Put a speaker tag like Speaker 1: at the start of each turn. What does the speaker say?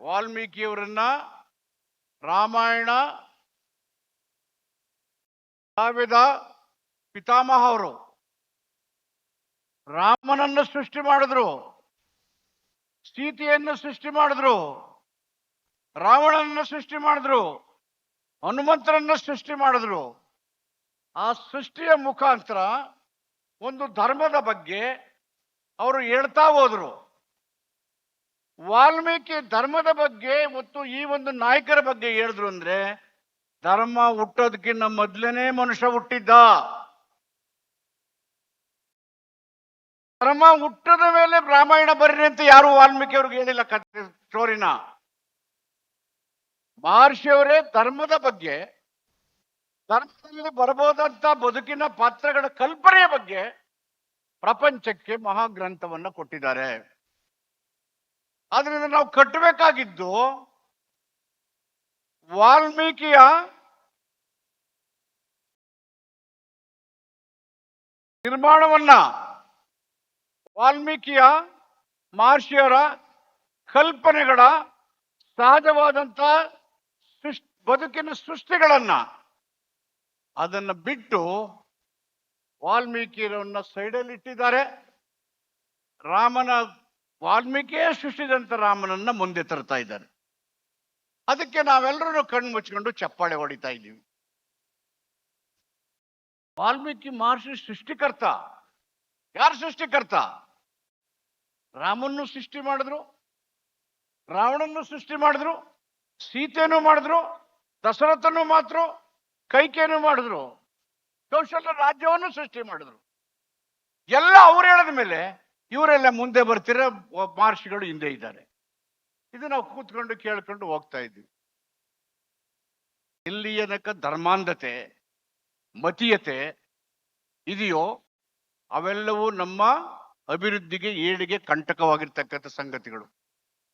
Speaker 1: ವಾಲ್ಮೀಕಿಯವರನ್ನ ರಾಮಾಯಣ ಕಾವ್ಯದ ಪಿತಾಮಹ ಅವರು ರಾಮನನ್ನು ಸೃಷ್ಟಿ ಮಾಡಿದ್ರು, ಸೀತೆಯನ್ನು ಸೃಷ್ಟಿ ಮಾಡಿದ್ರು, ರಾವಣನನ್ನು ಸೃಷ್ಟಿ ಮಾಡಿದ್ರು ಹನುಮಂತರನ್ನ ಸೃಷ್ಟಿ ಮಾಡಿದ್ರು. ಆ ಸೃಷ್ಟಿಯ ಮುಖಾಂತರ ಒಂದು ಧರ್ಮದ ಬಗ್ಗೆ ಅವರು ಹೇಳ್ತಾ ಹೋದ್ರು. ವಾಲ್ಮೀಕಿ ಧರ್ಮದ ಬಗ್ಗೆ ಮತ್ತು ಈ ಒಂದು ನಾಯಕರ ಬಗ್ಗೆ ಹೇಳಿದ್ರು ಅಂದ್ರೆ, ಧರ್ಮ ಹುಟ್ಟೋದಕ್ಕಿಂತ ಮೊದ್ಲೇನೆ ಮನುಷ್ಯ ಹುಟ್ಟಿದ್ದ. ಧರ್ಮ ಹುಟ್ಟದ ಮೇಲೆ ರಾಮಾಯಣ ಬರ್ರಿ ಅಂತ ಯಾರು ವಾಲ್ಮೀಕಿ ಅವ್ರಿಗೆ ಹೇಳಿಲ್ಲ ಕಥೆ ಸ್ಟೋರಿನ. ಮಹರ್ಷಿಯವರೇ ಧರ್ಮದ ಬಗ್ಗೆ, ಧರ್ಮದಲ್ಲಿ ಬರಬಹುದಂತ ಬದುಕಿನ ಪಾತ್ರಗಳ ಕಲ್ಪನೆಯ ಬಗ್ಗೆ ಪ್ರಪಂಚಕ್ಕೆ ಮಹಾಗ್ರಂಥವನ್ನ ಕೊಟ್ಟಿದ್ದಾರೆ. ಆದ್ರಿಂದ ನಾವು ಕಟ್ಟಬೇಕಾಗಿದ್ದು ವಾಲ್ಮೀಕಿಯ ನಿರ್ಮಾಣವನ್ನ ವಾಲ್ಮೀಕಿಯ ಮಹರ್ಷಿಯರ ಕಲ್ಪನೆಗಳ ಸಹಜವಾದಂತ ಸೃಷ್ಟಿ, ಬದುಕಿನ ಸೃಷ್ಟಿಗಳನ್ನ ಅದನ್ನ ಬಿಟ್ಟು ವಾಲ್ಮೀಕಿಯರನ್ನ ಸೈಡಲ್ಲಿ ಇಟ್ಟಿದ್ದಾರೆ. ರಾಮನ ವಾಲ್ಮೀಕಿಯೇ ಸೃಷ್ಟಿದಂಥ ರಾಮನನ್ನ ಮುಂದೆ ತರ್ತಾ ಇದ್ದಾರೆ. ಅದಕ್ಕೆ ನಾವೆಲ್ಲರೂ ಕಣ್ಣು ಮುಚ್ಕೊಂಡು ಚಪ್ಪಾಳೆ ಹೊಡಿತಾ ಇದ್ದೀವಿ. ವಾಲ್ಮೀಕಿ ಮಹರ್ಷಿ ಸೃಷ್ಟಿಕರ್ತ. ಯಾರು ಸೃಷ್ಟಿಕರ್ತ? ರಾಮನ್ನು ಸೃಷ್ಟಿ ಮಾಡಿದ್ರು ರಾವಣನ್ನು ಸೃಷ್ಟಿ ಮಾಡಿದ್ರು ಸೀತೆನೂ ಮಾಡಿದ್ರು ದಶರಥನು ಮಾತ್ರ ಕೈಕೇನು ಮಾಡಿದ್ರು, ಕೌಶಲ್ಯ ರಾಜ್ಯವನ್ನು ಸೃಷ್ಟಿ ಮಾಡಿದ್ರು. ಎಲ್ಲ ಅವ್ರು ಹೇಳಿದ ಮೇಲೆ ಇವರೆಲ್ಲ ಮುಂದೆ ಬರ್ತಿರ? ಮಹರ್ಷಿಗಳು ಹಿಂದೆ ಇದ್ದಾರೆ. ಇದು ನಾವು ಕೂತ್ಕೊಂಡು ಕೇಳ್ಕೊಂಡು ಹೋಗ್ತಾ ಇದ್ವಿ ಇಲ್ಲಿಯ ತನಕ ಧರ್ಮಾಂಧತೆ, ಮತೀಯತೆ ಇದೆಯೋ ಅವೆಲ್ಲವೂ ನಮ್ಮ ಅಭಿವೃದ್ಧಿಗೆ ಏಳಿಗೆ ಕಂಟಕವಾಗಿರ್ತಕ್ಕಂಥ ಸಂಗತಿಗಳು.